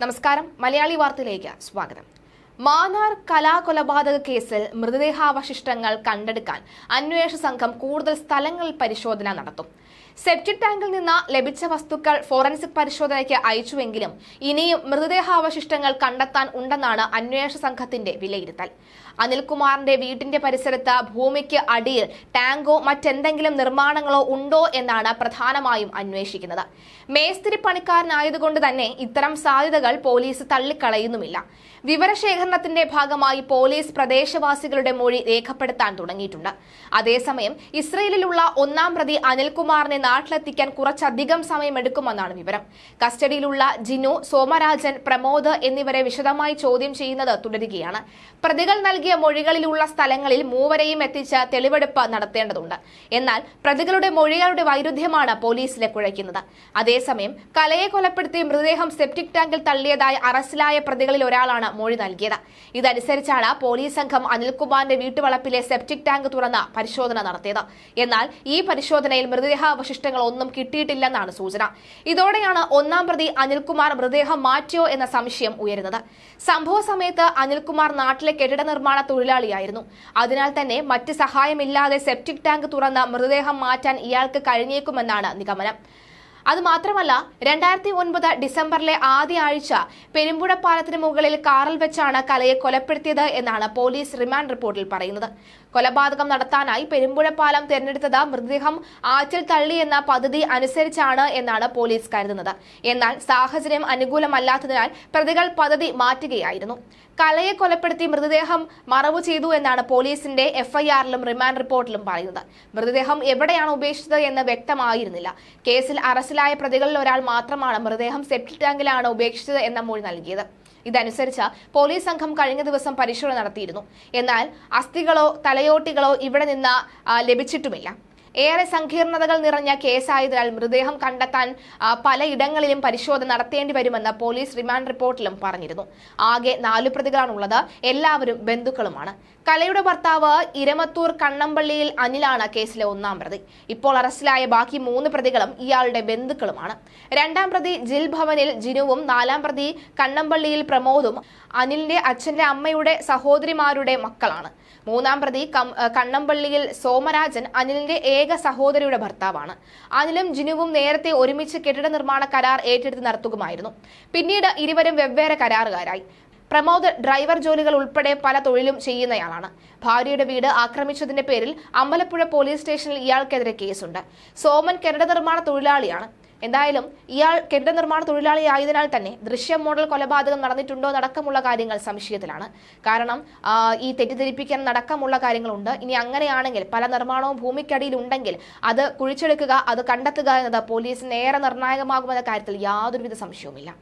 നമസ്കാരം. മലയാളി വാർത്തയിലേക്ക് സ്വാഗതം. മാന്നാർ കലാകൊലപാതക കേസിൽ മൃതദേഹാവശിഷ്ടങ്ങൾ കണ്ടെടുക്കാൻ അന്വേഷണ സംഘം കൂടുതൽ സ്ഥലങ്ങളിൽ പരിശോധന നടത്തും. സെപ്റ്റിക് ടാങ്കിൽ നിന്ന് ലഭിച്ച വസ്തുക്കൾ ഫോറൻസിക് പരിശോധനയ്ക്ക് അയച്ചുവെങ്കിലും ഇനിയും മൃതദേഹാവശിഷ്ടങ്ങൾ കണ്ടെത്താൻ ഉണ്ടെന്നാണ് അന്വേഷണ സംഘത്തിന്റെ വിലയിരുത്തൽ. അനിൽകുമാറിന്റെ വീട്ടിന്റെ പരിസരത്ത് ഭൂമിക്ക് അടിയിൽ ടാങ്കോ മറ്റെന്തെങ്കിലും നിർമ്മാണങ്ങളോ ഉണ്ടോ എന്നാണ് പ്രധാനമായും അന്വേഷിക്കുന്നത്. മേസ്തിരി പണിക്കാരനായതുകൊണ്ട് തന്നെ ഇത്തരം സാധ്യതകൾ പോലീസ് തള്ളിക്കളയുന്നുമില്ല. വിവരശേഖരണത്തിന്റെ ഭാഗമായി പോലീസ് പ്രദേശവാസികളുടെ മൊഴി രേഖപ്പെടുത്താൻ തുടങ്ങിയിട്ടുണ്ട്. അതേസമയം ഇസ്രയേലിലുള്ള ഒന്നാം പ്രതി അനിൽകുമാറിനെ നാട്ടിലെത്തിക്കാൻ കുറച്ചധികം സമയമെടുക്കുമെന്നാണ് വിവരം. കസ്റ്റഡിയിലുള്ള ജിനു സോമരാജൻ പ്രമോദ് എന്നിവരെ വിശദമായി ചോദ്യം ചെയ്യുന്നത് തുടരുകയാണ്. പ്രതികൾ നൽകിയ മൊഴികളിലുള്ള സ്ഥലങ്ങളിൽ മൂവരെയും എത്തിച്ച് തെളിവെടുപ്പ് നടത്തേണ്ടതുണ്ട്. എന്നാൽ പ്രതികളുടെ മൊഴികളുടെ വൈരുദ്ധ്യമാണ് പോലീസിലെ കുഴയ്ക്കുന്നത്. അതേസമയം കലയെ കൊലപ്പെടുത്തി മൃതദേഹം സെപ്റ്റിക് ടാങ്കിൽ തള്ളിയതായി അറസ്റ്റിലായ പ്രതികളിൽ ഒരാളാണ് മൊഴി നൽകിയത്. ഇതനുസരിച്ചാണ് പോലീസ് സംഘം അനിൽകുമാറിന്റെ വീട്ടുവളപ്പിലെ സെപ്റ്റിക് ടാങ്ക് തുറന്ന് പരിശോധന നടത്തിയത്. എന്നാൽ ഈ പരിശോധനയിൽ മൃതദേഹാവശിഷ്ടങ്ങൾ ഒന്നും കിട്ടിയിട്ടില്ലെന്നാണ് സൂചന. ഇതോടെയാണ് ഒന്നാം പ്രതി അനിൽകുമാർ മൃതദേഹം മാറ്റിയോ എന്ന സംശയം ഉയരുന്നത്. സംഭവ സമയത്ത് അനിൽകുമാർ നാട്ടിലെ കെട്ടിട നിർമ്മാണ തൊഴിലാളിയായിരുന്നു. അതിനാൽ തന്നെ മറ്റ് സഹായമില്ലാതെ സെപ്റ്റിക് ടാങ്ക് തുറന്ന് മൃതദേഹം മാറ്റാൻ ഇയാൾക്ക് കഴിഞ്ഞേക്കുമെന്നാണ് നിഗമനം. അതുമാത്രമല്ല രണ്ടായിരത്തി ഒൻപത് ഡിസംബറിലെ ആദ്യ ആഴ്ച പെരുമ്പുഴ പാലത്തിന് മുകളിൽ കാറിൽ വെച്ചാണ് കലയെ കൊലപ്പെടുത്തിയത് എന്നാണ് പോലീസ് റിമാൻഡ് റിപ്പോർട്ടിൽ പറയുന്നത്. കൊലപാതകം നടത്താനായി പെരുമ്പുഴ പാലം തിരഞ്ഞെടുത്തത് മൃതദേഹം ആറ്റിൽ തള്ളിയെന്ന പദ്ധതി അനുസരിച്ചാണ് എന്നാണ് പോലീസ് കരുതുന്നത്. എന്നാൽ സാഹചര്യം അനുകൂലമല്ലാത്തതിനാൽ പ്രതികൾ പദ്ധതി മാറ്റുകയായിരുന്നു. കലയെ കൊലപ്പെടുത്തി മൃതദേഹം മറവു ചെയ്തു എന്നാണ് പോലീസിന്റെ എഫ്ഐആറിലും റിമാൻഡ് റിപ്പോർട്ടിലും പറയുന്നത്. മൃതദേഹം എവിടെയാണ് ഉപേക്ഷിച്ചത് എന്ന് വ്യക്തമായിരുന്നില്ല. കേസിൽ അറസ്റ്റിലായ പ്രതികളിൽ ഒരാൾ മാത്രമാണ് മൃതദേഹം സെപ്റ്റിക് ടാങ്കിലാണ് ഉപേക്ഷിച്ചത് എന്ന മൊഴി നൽകിയത്. ഇതനുസരിച്ച് പോലീസ് സംഘം കഴിഞ്ഞ ദിവസം പരിശോധന നടത്തിയിരുന്നു. എന്നാൽ അസ്ഥികളോ തലയോട്ടികളോ ഇവിടെ നിന്ന് ലഭിച്ചിട്ടുമില്ല. ഏറെ സങ്കീർണതകൾ നിറഞ്ഞ കേസായതിനാൽ മൃതദേഹം കണ്ടെത്താൻ പലയിടങ്ങളിലും പരിശോധന നടത്തേണ്ടി വരുമെന്ന് പോലീസ് റിമാൻഡ് റിപ്പോർട്ടിലും പറഞ്ഞിരുന്നു. ആകെ നാലു പ്രതികളാണുള്ളത്. എല്ലാവരും ബന്ധുക്കളുമാണ്. കലയുടെ ഭർത്താവ് ഇരമത്തൂർ കണ്ണമ്പള്ളിയിൽ അനിലാണ് കേസിലെ ഒന്നാം പ്രതി. ഇപ്പോൾ അറസ്റ്റിലായ ബാക്കി മൂന്ന് പ്രതികളും ഇയാളുടെ ബന്ധുക്കളുമാണ്. രണ്ടാം പ്രതി ജിൽ ഭവനിൽ ജിനുവും നാലാം പ്രതി കണ്ണമ്പള്ളിയിൽ പ്രമോദും അനിലിന്റെ അച്ഛന്റെ അമ്മയുടെ സഹോദരിമാരുടെ മക്കളാണ്. മൂന്നാം പ്രതി കണ്ണമ്പള്ളിയിൽ സോമരാജൻ അനിലിന്റെ ഏക സഹോദരിയുടെ ഭർത്താവാണ്. അനിലും ജിനുവും നേരത്തെ ഒരുമിച്ച് കെട്ടിട നിർമ്മാണ കരാർ ഏറ്റെടുത്ത് നടത്തുകയായിരുന്നു പിന്നീട് ഇരുവരും വെവ്വേറെ കരാറുകാരായി. പ്രമോദ് ഡ്രൈവർ ജോലികൾ ഉൾപ്പെടെ പല തൊഴിലും ചെയ്യുന്നയാളാണ്. ഭാര്യയുടെ വീട് ആക്രമിച്ചതിന്റെ പേരിൽ അമ്പലപ്പുഴ പോലീസ് സ്റ്റേഷനിൽ ഇയാൾക്കെതിരെ കേസുണ്ട്. സോമൻ കെട്ടിട നിർമ്മാണ തൊഴിലാളിയാണ്. എന്തായാലും ഇയാൾ കെട്ടിട നിർമ്മാണ തൊഴിലാളി ആയതിനാൽ തന്നെ ദൃശ്യം മോഡൽ കൊലപാതകം നടന്നിട്ടുണ്ടോ നടക്കമുള്ള കാര്യങ്ങൾ സംശയത്തിലാണ്. കാരണം ഈ തെറ്റിദ്ധരിപ്പിക്കാൻ നടക്കമുള്ള കാര്യങ്ങളുണ്ട്. ഇനി അങ്ങനെയാണെങ്കിൽ പല നിർമ്മാണവും ഭൂമിക്കടിയിൽ ഉണ്ടെങ്കിൽ അത് കുഴിച്ചെടുക്കുക അത് കണ്ടെത്തുക എന്നത് പോലീസിന് ഏറെ നിർണായകമാകുമെന്ന കാര്യത്തിൽ യാതൊരുവിധ സംശയവുമില്ല.